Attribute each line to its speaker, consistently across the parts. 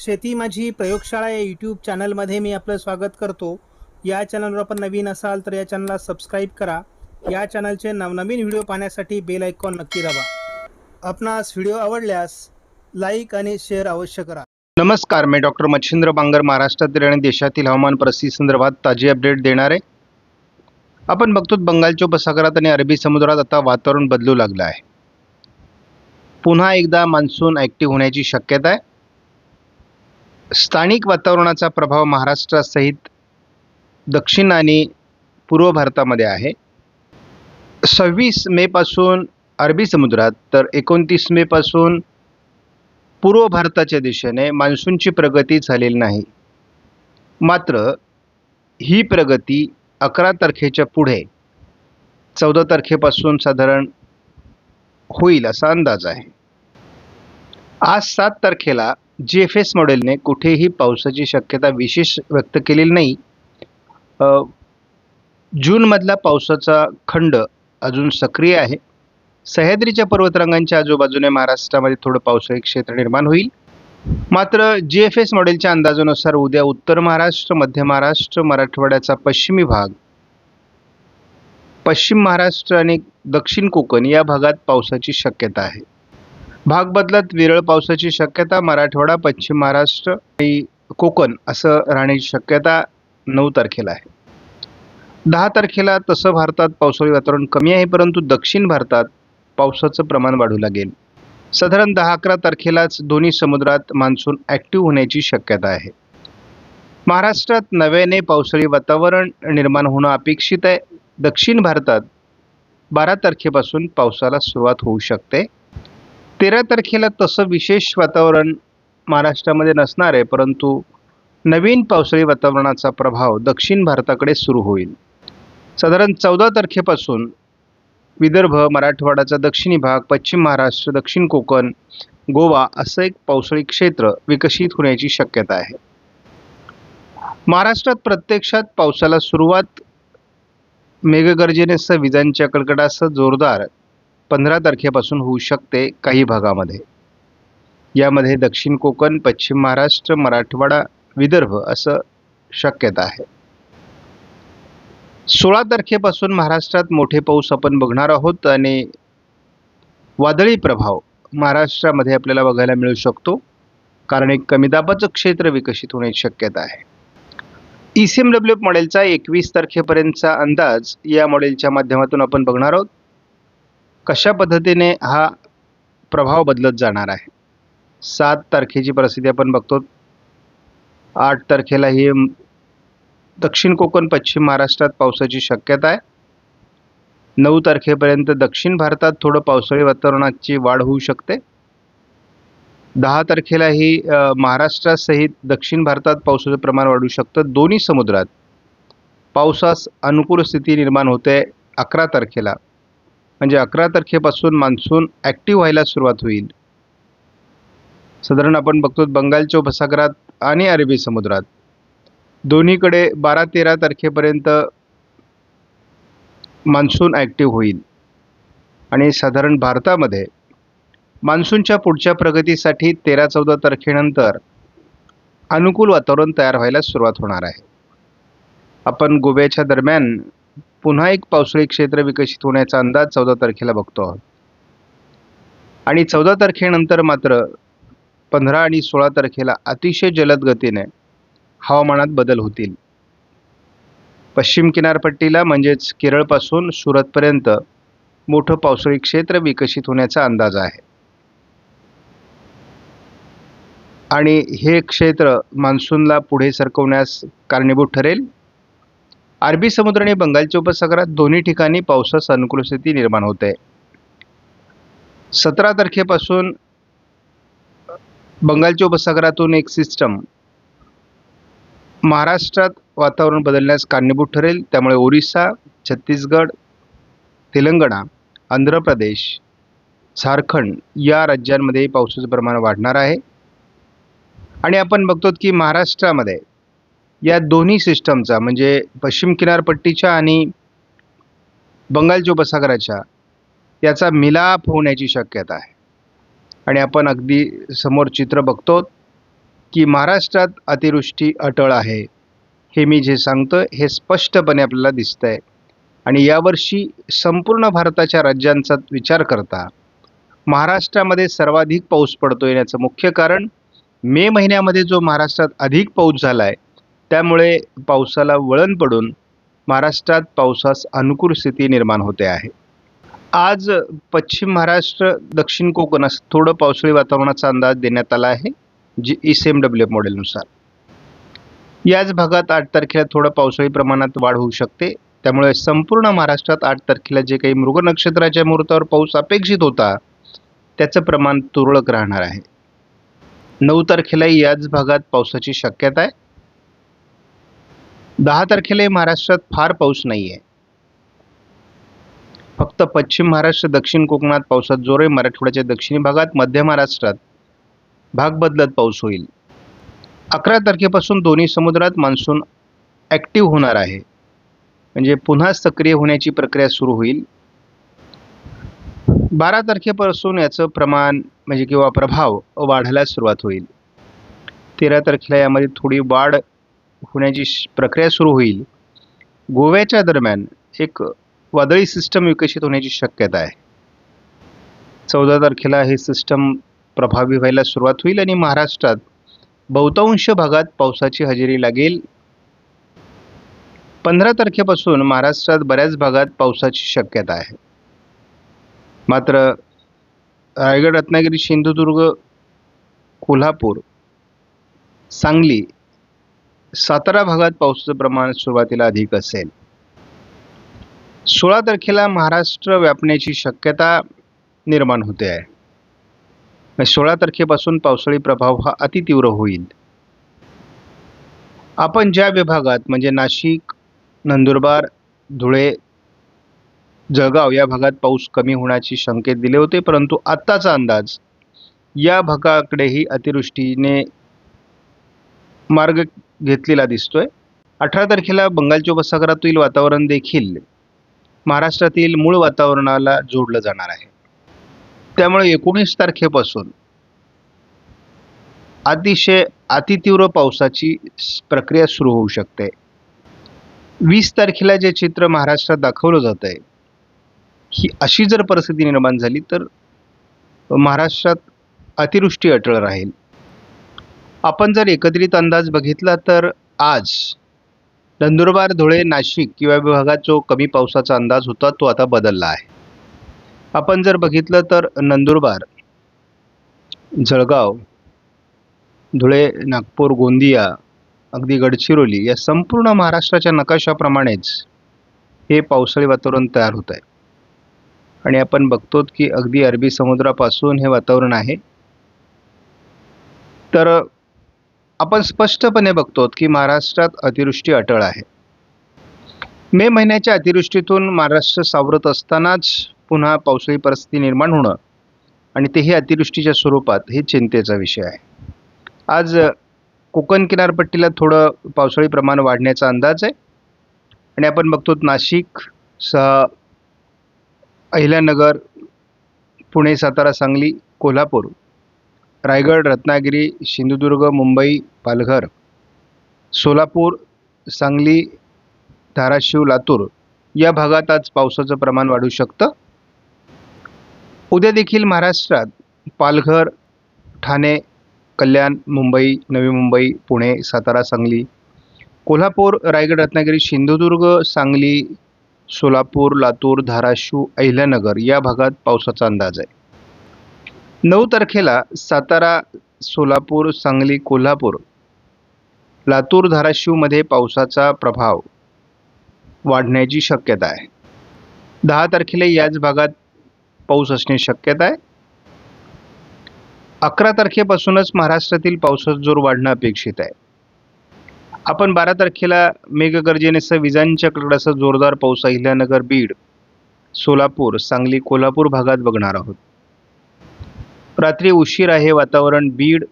Speaker 1: शेती माझी प्रयोगशाळा या यूट्यूब चॅनलमध्ये मी आपलं स्वागत करतो. या चॅनलवर आपण नवीन असाल तर या चॅनलला सबस्क्राईब करा. या चॅनलचे नवनवीन व्हिडिओ पाहण्यासाठी बेल आयकॉन नक्की दाबा. आपणास व्हिडिओ आवडल्यास लाईक आणि शेअर अवश्य करा.
Speaker 2: नमस्कार मी डॉक्टर मच्छिंद्र बांगर महाराष्ट्रातील आणि देशातील हवामान परिस्थिती संदर्भात ताजी अपडेट देणार. आहे आपण बघतो बंगालच्या उपसागरात आणि अरबी समुद्रात आता वातावरण बदलू लागलं आहे. पुन्हा एकदा मान्सून ॲक्टिव्ह होण्याची शक्यता आहे. स्थानिक वातावरणाचा प्रभाव महाराष्ट्रासहित दक्षिण आणि पूर्व भारतामध्ये आहे. सव्वीस मेपासून अरबी समुद्रात तर एकोणतीस मेपासून पूर्व भारताच्या दिशेने मान्सूनची प्रगती झालेली नाही. मात्र ही प्रगती अकरा तारखेच्या पुढे चौदा तारखेपासून साधारण होईल असा अंदाज आहे. आज सात तारखेला जी एफ एस मॉडेलने कुठेही पावसाची शक्यता विशेष व्यक्त केलेली नाही. जूनमधला पावसाचा खंड अजून सक्रिय आहे. सह्याद्रीच्या पर्वतरांगांच्या आजूबाजूने महाराष्ट्रामध्ये थोडं पावसाळी क्षेत्र निर्माण होईल. मात्र जी एफ एस मॉडेलच्या अंदाजानुसार उद्या उत्तर महाराष्ट्र मध्य महाराष्ट्र मराठवाड्याचा पश्चिमी भाग पश्चिम महाराष्ट्र आणि दक्षिण कोकण या भागात पावसाची शक्यता आहे. भाग बदलत विरळ पावसाची शक्यता मराठवाडा पश्चिम महाराष्ट्र आणि कोकण असं राहण्याची शक्यता नऊ तारखेला आहे. दहा तारखेला तसं भारतात पावसाळी वातावरण कमी आहे परंतु दक्षिण भारतात पावसाचं प्रमाण वाढू लागेल. साधारण दहा अकरा तारखेलाच दोन्ही समुद्रात मान्सून ॲक्टिव्ह होण्याची शक्यता आहे. महाराष्ट्रात नव्याने पावसाळी वातावरण निर्माण होणं अपेक्षित आहे. दक्षिण भारतात बारा तारखेपासून पावसाला सुरुवात होऊ शकते. तेरा तारखेला तसं विशेष वातावरण महाराष्ट्रामध्ये नसणार आहे परंतु नवीन पावसाळी वातावरणाचा प्रभाव दक्षिण भारताकडे सुरू होईल. साधारण चौदा तारखेपासून विदर्भ मराठवाड्याचा दक्षिणी भाग पश्चिम महाराष्ट्र दक्षिण कोकण गोवा असं एक पावसाळी क्षेत्र विकसित होण्याची शक्यता आहे. महाराष्ट्रात प्रत्यक्षात पावसाला सुरुवात मेघगर्जनेसह विजांच्या कडकडासह जोरदार पंधरा तारखेपासून होऊ शकते काही भागामध्ये. यामध्ये दक्षिण कोकण पश्चिम महाराष्ट्र मराठवाडा विदर्भ असं शक्यता आहे. सोळा तारखेपासून महाराष्ट्रात मोठे पाऊस आपण बघणार आहोत आणि वादळी प्रभाव महाराष्ट्रामध्ये आपल्याला बघायला मिळू शकतो. कारण एक कमी दाबाचं क्षेत्र विकसित होण्याची शक्यता आहे. ई सी एम डब्ल्यू मॉडेलचा एकवीस तारखेपर्यंतचा अंदाज या मॉडेलच्या माध्यमातून आपण बघणार आहोत. कशा पद्धतीने हा प्रभाव बदलत जाणार आहे? सात तारखेची परिस्थिती आपण बघतो. आठ तारखेला ही दक्षिण कोकण पश्चिम महाराष्ट्रात पावसाची शक्यता आहे. नऊ तारखेपर्यंत दक्षिण भारतात थोडं पावसाळी वातावरणाची वाढ होऊ शकते. दहा तारखेला ही महाराष्ट्रासहित दक्षिण भारतात पावसाचं प्रमाण वाढू शकतं. दोन्ही समुद्रात पावसास अनुकूल स्थिती निर्माण होते अकरा तारखेला. म्हणजे अकरा तारखेपासून मान्सून ॲक्टिव्ह व्हायला सुरुवात होईल. साधारण आपण बघतो बंगालच्या उपसागरात आणि अरबी समुद्रात. दोन्हीकडे बारा तेरा तारखेपर्यंत मान्सून ॲक्टिव्ह होईल. आणि साधारण भारतामध्ये मान्सूनच्या पुढच्या प्रगतीसाठी तेरा चौदा तारखेनंतर अनुकूल वातावरण तयार व्हायला सुरुवात होणार आहे. आपण गोव्याच्या दरम्यान पुन्हा एक पावसाळी क्षेत्र विकसित होण्याचा अंदाज चौदा तारखेला बघतो आहोत. आणि चौदा तारखेनंतर मात्र पंधरा आणि सोळा तारखेला अतिशय जलद गतीने हवामानात बदल होतील. पश्चिम किनारपट्टीला म्हणजेच केरळपासून सुरतपर्यंत मोठं पावसाळी क्षेत्र विकसित होण्याचा अंदाज आहे. आणि हे क्षेत्र मान्सूनला पुढे सरकवण्यास कारणीभूत ठरेल. अरबी समुद्र आणि बंगालच्या उपसागरात दोन्ही ठिकाणी पावसास अनुकूल स्थिती निर्माण होते. सतरा तारखेपासून बंगालच्या उपसागरातून एक सिस्टम महाराष्ट्रात वातावरण बदलण्यास कारणीभूत ठरेल. त्यामुळे ओरिसा छत्तीसगड तेलंगणा आंध्र प्रदेश झारखंड या राज्यांमध्ये पावसाचं प्रमाण वाढणार आहे. आणि आपण बघतो की महाराष्ट्रामध्ये या दोन्ही सिस्टमचा म्हणजे पश्चिम किनारपट्टीच्या आणि बंगालच्या उपसागराच्या याचा मिलाप होण्याची शक्यता आहे. आणि आपण अगदी समोर चित्र बघतो की महाराष्ट्रात अतिवृष्टी अटळ आहे. हे मी जे सांगतो हे स्पष्टपणे आपल्याला दिसतंय. आणि यावर्षी संपूर्ण भारताच्या राज्यांचा विचार करता महाराष्ट्रामध्ये सर्वाधिक पाऊस पडतो येण्याचं मुख्य कारण मे महिन्यामध्ये जो महाराष्ट्रात अधिक पाऊस झाला आहे त्यामुळे पावसाला वळण पडून महाराष्ट्रात पावसास अनुकूल स्थिती निर्माण होते आहे. आज पश्चिम महाराष्ट्र दक्षिण कोकणास थोडं पावसाळी वातावरणाचा अंदाज देण्यात आला आहे G E C M W मॉडेलनुसार. याच भागात आठ तारखेला थोडं पावसाळी प्रमाणात वाढ होऊ शकते. त्यामुळे संपूर्ण महाराष्ट्रात आठ तारखेला जे काही मृग नक्षत्राच्या मुहूर्तावर पाऊस अपेक्षित होता त्याचं प्रमाण तुरळक राहणार आहे. नऊ तारखेलाही याच भागात पावसाची शक्यता आहे. दहा तारखेलाही महाराष्ट्रात फार पाऊस नाही आहे फक्त पश्चिम महाराष्ट्र दक्षिण कोकणात पावसात जोर आहे मराठवाड्याच्या दक्षिणी भागात मध्य महाराष्ट्रात भाग बदलत पाऊस होईल. अकरा तारखेपासून दोन्ही समुद्रात मान्सून ॲक्टिव्ह होणार आहे. म्हणजे पुन्हा सक्रिय होण्याची प्रक्रिया सुरू होईल. बारा तारखेपासून याचं प्रमाण म्हणजे किंवा प्रभाव वाढायला सुरुवात होईल. तेरा तारखेला यामध्ये थोडी वाढ होण्याची प्रक्रिया सुरू होईल. गोव्याच्या दरम्यान एक वादळी सिस्टम विकसित होण्याची शक्यता आहे. चौदा तारखेला हे सिस्टम प्रभावी व्हायला सुरुवात होईल आणि महाराष्ट्रात बहुतांश भागात पावसाची हजेरी लागेल. पंधरा तारखेपासून महाराष्ट्रात बऱ्याच भागात पावसाची शक्यता आहे. मात्र रायगड रत्नागिरी सिंधुदुर्ग कोल्हापूर सांगली सातारा भागात पावसाचं प्रमाण सुरुवातीला अधिक असेल. सोळा तारखेला महाराष्ट्र व्यापण्याची शक्यता निर्माण होते आहे. सोळा तारखेपासून पावसाळी प्रभाव हा अतितीव्र होईल. आपण ज्या विभागात म्हणजे नाशिक नंदुरबार धुळे जळगाव या भागात पाऊस कमी होण्याची संकेत दिले होते परंतु आत्ताचा अंदाज या भागाकडेही अतिवृष्टीने मार्ग घेतलेला दिसतोय. अठरा तारखेला बंगालच्या उपसागरातील वातावरण देखील महाराष्ट्रातील मूळ वातावरणाला जोडलं जाणार आहे. त्यामुळे एकोणीस तारखेपासून अतिशय अतितीव्र पावसाची प्रक्रिया सुरू होऊ शकते. वीस तारखेला जे चित्र महाराष्ट्रात दाखवलं जात आहे ही अशी जर परिस्थिती निर्माण झाली तर महाराष्ट्रात अतिवृष्टी अटळ राहील. आपण जर एकत्रित अंदाज बघितला तर आज नंदुरबार धुळे नाशिक किंवा विभागात जो कमी पावसाचा अंदाज होता तो आता बदलला आहे. आपण जर बघितलं तर नंदुरबार जळगाव धुळे नागपूर गोंदिया अगदी गडचिरोली या संपूर्ण महाराष्ट्राच्या नकाशाप्रमाणेच हे पावसाळी वातावरण तयार होत आहे. आणि आपण बघतो की अगदी अरबी समुद्रापासून हे वातावरण आहे. तर आपण स्पष्टपणे बघतो की महाराष्ट्रात अतिवृष्टी अटळ आहे. मे महिन्याच्या अतिवृष्टीतून महाराष्ट्र सावरत असतानाच पुन्हा पावसाळी परिस्थिती निर्माण होणं आणि तेही अतिवृष्टीच्या स्वरूपात हे चिंतेचा विषय आहे. आज कोकण किनारपट्टीला थोडं पावसाळी प्रमाण वाढण्याचा अंदाज आहे. आणि आपण बघतो नाशिक सह अहिल्यानगर पुणे सातारा सांगली कोल्हापूर रायगड रत्नागिरी सिंधुदुर्ग मुंबई पालघर सोलापूर सांगली धाराशिव लातूर या भागात आज पावसाचं प्रमाण वाढू शकतं. उद्या देखील महाराष्ट्रात पालघर ठाणे कल्याण मुंबई नवी मुंबई पुणे सातारा सांगली कोल्हापूर रायगड रत्नागिरी सिंधुदुर्ग सांगली सोलापूर लातूर धाराशिव अहिल्यानगर या भागात पावसाचा अंदाज आहे. नऊ तारखेला सातारा सोलापूर सांगली कोल्हापूर लातूर धाराशिवमध्ये पावसाचा प्रभाव वाढण्याची शक्यता आहे. दहा तारखेला याच भागात पाऊस असण्याची शक्यता आहे. अकरा तारखेपासूनच महाराष्ट्रातील पावसाचा जोर वाढणं अपेक्षित आहे. आपण बारा तारखेला मेघगर्जनेसह विजांच्या कडकडासह जोरदार पाऊस अहिल्यानगर बीड सोलापूर सांगली कोल्हापूर भागात बघणार आहोत. रात्री उशीर आहे वातावरण बीड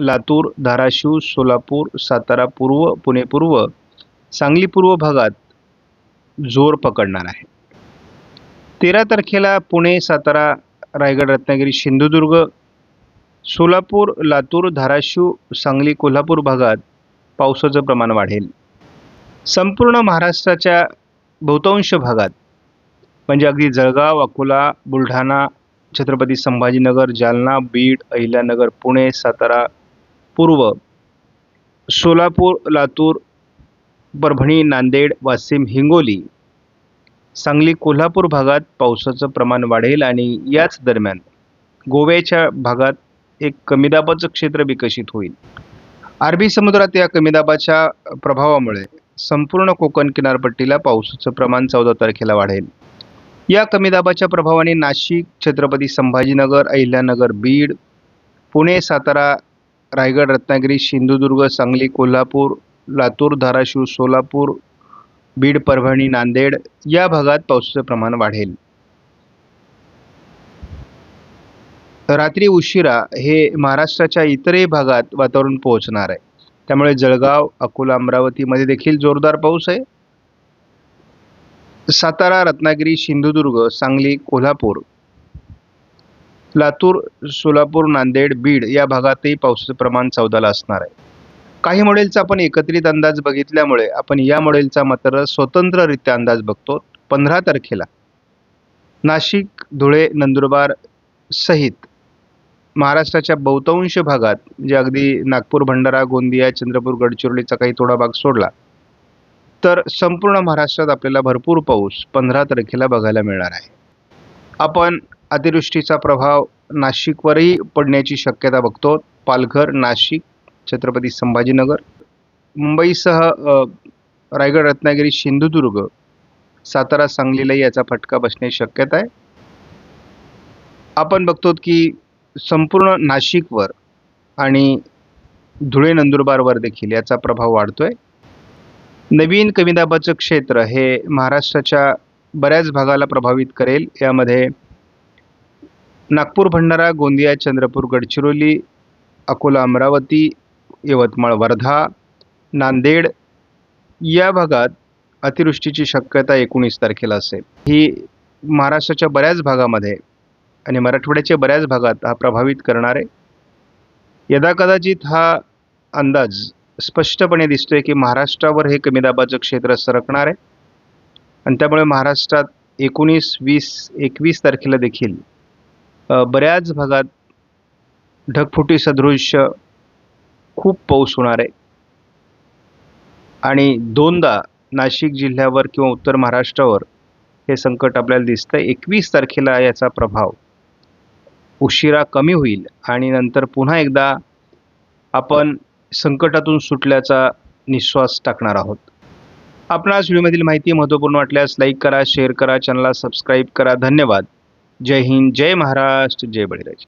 Speaker 2: लातूर धाराशिव सोलापूर सातारा पूर्व पुणे पूर्व सांगली पूर्व भागात जोर पकडणार आहे. तेरा तारखेला पुणे सातारा रायगड रत्नागिरी सिंधुदुर्ग सोलापूर लातूर धाराशिव सांगली कोल्हापूर भागात पावसाचं प्रमाण वाढेल. संपूर्ण महाराष्ट्राच्या बहुतांश भागात म्हणजे अगदी जळगाव अकोला बुलढाणा छत्रपती संभाजीनगर जालना बीड अहिल्यानगर पुणे सातारा पूर्व सोलापूर लातूर परभणी नांदेड वाशिम हिंगोली सांगली कोल्हापूर भागात पावसाचं प्रमाण वाढेल आणि याच दरम्यान गोव्याच्या भागात एक कमी दाबाचं क्षेत्र विकसित होईल. अरबी समुद्रात या कमी दाबाच्या प्रभावामुळे संपूर्ण कोकण किनारपट्टीला पावसाचं प्रमाण चौदा तारखेला वाढेल. या कमी दाबाच्या प्रभावाने नाशिक छत्रपती संभाजीनगर अहिल्यानगर बीड पुणे सातारा रायगड रत्नागिरी सिंधुदुर्ग सांगली कोल्हापूर लातूर धाराशिव सोलापूर बीड परभणी नांदेड या भागात पावसाचं प्रमाण वाढेल. रात्री उशिरा हे महाराष्ट्राच्या इतरही भागात वातावरण पोहोचणार आहे. त्यामुळे जळगाव अकोला अमरावतीमध्ये देखील जोरदार पाऊस आहे. सातारा रत्नागिरी सिंधुदुर्ग सांगली कोल्हापूर लातूर सोलापूर नांदेड बीड या भागातही पावसाचं प्रमाण चौदाला असणार आहे. काही मॉडेलचा आपण एकत्रित अंदाज बघितल्यामुळे आपण या मॉडेलचा मात्र स्वतंत्ररित्या अंदाज बघतो. पंधरा तारखेला नाशिक धुळे नंदुरबार सहित महाराष्ट्राच्या बहुतांश भागात म्हणजे अगदी नागपूर भंडारा गोंदिया चंद्रपूर गडचिरोलीचा काही थोडा भाग सोडला तर संपूर्ण महाराष्ट्रात आपल्याला भरपूर पाऊस पंधरा तारखेला बघायला मिळणार आहे. आपण अतिवृष्टीचा प्रभाव नाशिकवरही पडण्याची शक्यता बघतो. पालघर नाशिक छत्रपती संभाजीनगर मुंबईसह रायगड रत्नागिरी सिंधुदुर्ग सातारा सांगलीलाही याचा फटका बसण्याची शक्यता आहे. आपण बघतो की संपूर्ण नाशिकवर आणि धुळे नंदुरबारवर देखील याचा प्रभाव वाढतो आहे नवीन कमी क्षेत्र हे महाराष्ट्राच्या बऱ्याच भागाला प्रभावित करेल. यामध्ये नागपूर भंडारा गोंदिया चंद्रपूर गडचिरोली अकोला अमरावती यवतमाळ वर्धा नांदेड या भागात अतिवृष्टीची शक्यता एकोणीस तारखेला असेल. ही महाराष्ट्राच्या बऱ्याच भागामध्ये आणि मराठवाड्याच्या बऱ्याच भागात हा प्रभावित करणार. आहे यदाकदाचित हा अंदाज स्पष्टपणे दिसतोय की महाराष्ट्रावर हे कमी दाबाचं क्षेत्र सरकणार आहे. आणि त्यामुळे महाराष्ट्रात एकोणीस वीस एकवीस तारखेला देखील बऱ्याच भागात ढगफुटी सदृश्य खूप पाऊस होणार आहे. आणि दोनदा नाशिक जिल्ह्यावर किंवा उत्तर महाराष्ट्रावर हे संकट आपल्याला दिसतं एकवीस तारखेला याचा प्रभाव उशिरा कमी होईल. आणि नंतर पुन्हा एकदा आपण संकटातून सुटल्याचा निश्वास टाकणार आहोत. आपणास व्हिडिओमधील माहिती महत्त्वपूर्ण वाटल्यास लाईक करा शेअर करा चॅनलला सबस्क्राईब करा. धन्यवाद. जय हिंद जय महाराष्ट्र जय बळीराज.